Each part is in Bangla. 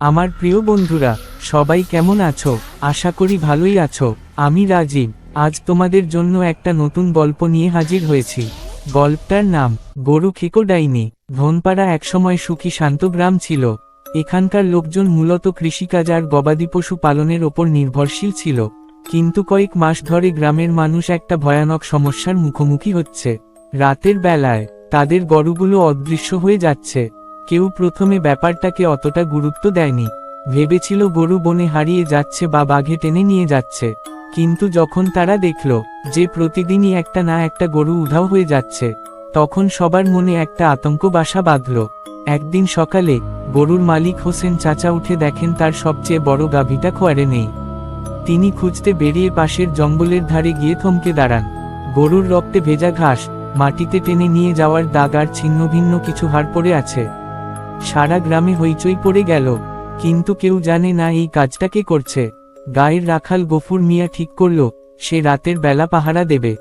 আমার প্রিয় বন্ধুরা, সবাই কেমন আছো? আশা করি ভালোই আছো। আমি রাজীব, আজ তোমাদের জন্য একটা নতুন গল্প নিয়ে হাজির হয়েছি। গল্পটার নাম, গরু খেকো ডাইনি। ধনপাড়া একসময় সুখী শান্ত গ্রাম ছিল। এখানকার লোকজন মূলত কৃষিকাজ আর গবাদি পশু পালনের ওপর নির্ভরশীল ছিল। কিন্তু কয়েক মাস ধরে গ্রামের মানুষ একটা ভয়ানক সমস্যার মুখোমুখি হচ্ছে। রাতের বেলায়, তাদের গরুগুলো অদৃশ্য হয়ে যাচ্ছে। কেউ প্রথমে ব্যাপারটাকে অতটা গুরুত্ব দেয়নি। ভেবেছিল গরু বনে হারিয়ে যাচ্ছে বা বাঘে টেনে নিয়ে যাচ্ছে। কিন্তু যখন তারা দেখল যে প্রতিদিনই একটা না একটা গরু উধাও হয়ে যাচ্ছে, তখন সবার মনে একটা আতঙ্ক বাসা বাঁধল। একদিন সকালে গরুর মালিক হোসেন চাচা উঠে দেখেন তার সবচেয়ে বড় গাভীটা খোয়ারে নেই। তিনি খুঁজতে বেরিয়ে পাশের জঙ্গলের ধারে গিয়ে থমকে দাঁড়ান। গরুর রক্তে ভেজা ঘাস, মাটিতে টেনে নিয়ে যাওয়ার দাগ আর ছিন্ন ভিন্ন কিছু হাড় পড়ে আছে। সারা গ্রামে হইচই পড়ে গেল। কিন্তু কেউ জানে না এই কাজটা কে করছে। গায়ের রাখাল গফুর মিয়া ঠিক করল, সে রাতের বেলা পাহারা দেবে।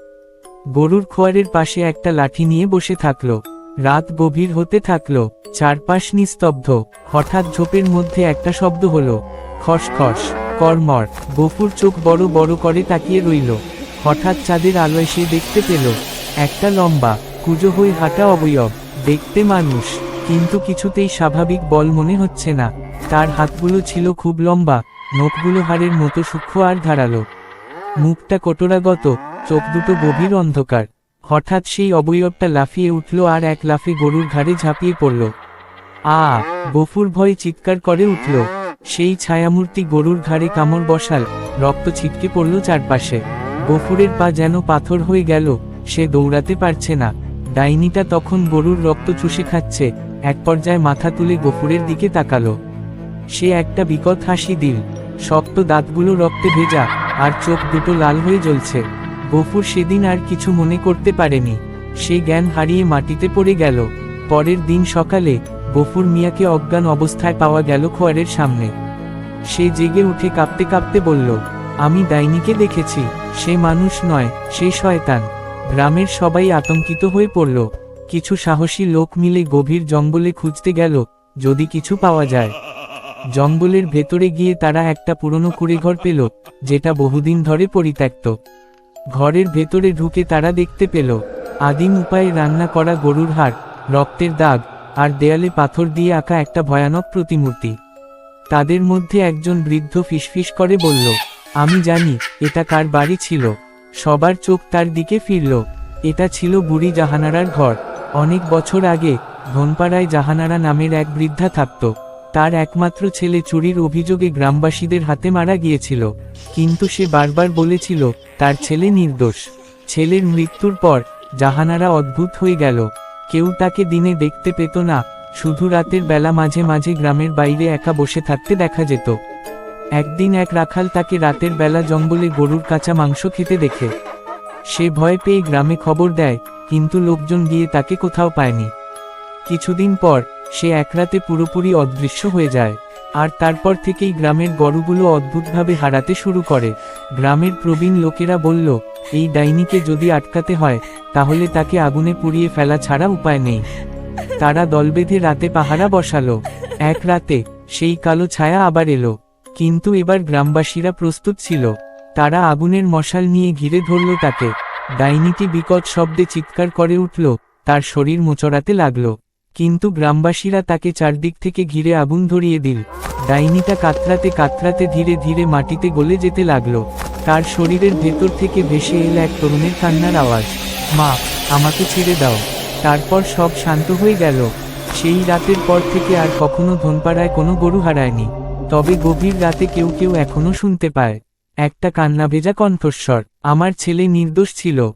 গরুর খোয়ারের পাশে একটা লাঠি নিয়ে বসে থাকল। রাত গভীর হতে থাকল, চারপাশ নিস্তব্ধ। হঠাৎ ঝোপের মধ্যে একটা শব্দ হলো। খসখস কর্মর। গফুর চোখ বড় বড় করে তাকিয়ে রইল। হঠাৎ চাঁদের আলোয় সে দেখতে পেল, একটা লম্বা, কুজো হয়ে হাঁটা অবয়ব। দেখতে মানুষ। কিন্তু কিছুতেই স্বাভাবিক বল মনে হচ্ছে না। তার হাতগুলো ছিল খুব লম্বা, নখগুলো হাড়ের মতো সূক্ষ্ম আর ধারালো। মুখটা কটোরাগত, চোখ দুটো গভীর অন্ধকার। হঠাৎ সেই অবয়বটা লাফিয়ে উঠল আর এক লাফে গরুর ঘাড়ে ঝাঁপিয়ে পড়ল। আ, গফুর ভয়ে চিৎকার করে উঠল। সেই ছায়ামূর্তি গরুর ঘাড়ে কামড় বসাল, রক্ত ছিটকে পড়ল চারপাশে। গফুরের পা যেন পাথর হয়ে গেল, সে দৌড়াতে পারছে না। ডাইনিটা তখন গরুর রক্ত চুষে খাচ্ছে, এক পর্যায়ে মাথা তুলে গফুরের দিকে তাকালো। সে একটা বিকট হাসি দিল, শক্ত দাঁতগুলো রক্তে ভেজা, আর চোখ দুটো লাল হয়ে জ্বলছে। গফুর সেদিন আর কিছু মনে করতে পারেনি, সে জ্ঞান হারিয়ে মাটিতে পড়ে গেল। পরের দিন সকালে, গফুর মিয়াকে অজ্ঞান অবস্থায় পাওয়া গেল খোয়ারের সামনে। সে জেগে উঠে কাঁপতে কাঁপতে বলল, আমি ডাইনিকে দেখেছি, সে মানুষ নয়, সে শয়তান। গ্রামের সবাই আতঙ্কিত হয়ে পড়ল। কিছু সাহসী লোক মিলে গভীর জঙ্গলে খুঁজতে গেল, যদি কিছু পাওয়া যায়। জঙ্গলের ভেতরে গিয়ে তারা একটা পুরনো কুড়েঘর পেল, যেটা বহুদিন ধরে পরিত্যক্ত। ঘরের ভেতরে ঢুকে তারা দেখতে পেল, আদিম উপায়ে রান্না করা গরুর হাড়, রক্তের দাগ, আর দেয়ালে পাথর দিয়ে আঁকা একটা ভয়ানক প্রতিমূর্তি। তাদের মধ্যে একজন বৃদ্ধ ফিসফিস করে বলল, আমি জানি, এটা কার বাড়ি ছিল। সবার চোখ তার দিকে ফিরল। এটা ছিল বুড়ি জাহানারার ঘর। অনেক বছর আগে, ধনপাড়ায় জাহানারা নামের এক বৃদ্ধা থাকত। তার একমাত্র ছেলে চুরির অভিযোগে গ্রামবাসীদের হাতে মারা গিয়েছিল। কিন্তু সে বারবার বলেছিল, তার ছেলে নির্দোষ। ছেলের মৃত্যুর পর জাহানারা অদ্ভুত হয়ে গেল। কেউ তাকে দিনে দেখতে পেত না। শুধু রাতের বেলা মাঝে মাঝে গ্রামের বাইরে একা বসে থাকতে দেখা যেত। একদিন এক রাখাল তাকে রাতের বেলা জঙ্গলে গরুর কাঁচা মাংস খেতে দেখে। সে ভয় পেয়ে গ্রামে খবর দেয়, কিন্তু লোকজন গিয়ে তাকে কোথাও পায়নি। কিছুদিন পর, সে এক রাতে পুরোপুরি অদৃশ্য হয়ে যায়। আর তারপর থেকেই গ্রামের গরুগুলো অদ্ভুতভাবে হারাতে শুরু করে। গ্রামের প্রবীণ লোকেরা বলল, এই ডাইনিকে যদি আটকাতে হয়, তাহলে তাকে আগুনে পুড়িয়ে ফেলা ছাড়া উপায় নেই। তারা দল বেঁধে রাতে পাহারা বসালো। এক রাতে, সেই কালো ছায়া আবার এলো। কিন্তু এবার গ্রামবাসীরা প্রস্তুত ছিল। তারা আগুনের মশাল নিয়ে ঘিরে ধরল তাকে। ডাইনিটি বিকট শব্দে চিৎকার করে উঠল, তার শরীর মোচড়াতে লাগল। কিন্তু গ্রামবাসীরা তাকে চারদিক থেকে ঘিরে আগুন ধরিয়ে দিল। ডাইনিটা কাতরাতে কাতরাতে ধীরে ধীরে মাটিতে গলে যেতে লাগল। তার শরীরের ভেতর থেকে ভেসে এল এক তরুণের কান্নার আওয়াজ। মা, আমাকে ছেড়ে দাও। তারপর সব শান্ত হয়ে গেল। সেই রাতের পর থেকে আর কখনো ধনপাড়ায় কোনো গরু হারায়নি। তবে গভীর রাতে কেউ কেউ এখনও শুনতে পায়। একটা কান্না ভেজা কণ্ঠস্বর। আমার ছেলে নির্দোষ ছিল।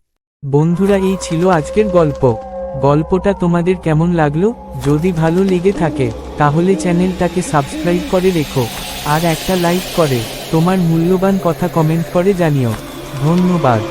বন্ধুরা, এই ছিল আজকের গল্প। গল্পটা তোমাদের কেমন লাগল? যদি ভালো লেগে থাকে, তাহলে চ্যানেলটাকে সাবস্ক্রাইব করে রেখো। আর একটা লাইক করে। তোমার মূল্যবান কথা কমেন্ট করে জানিও। ধন্যবাদ।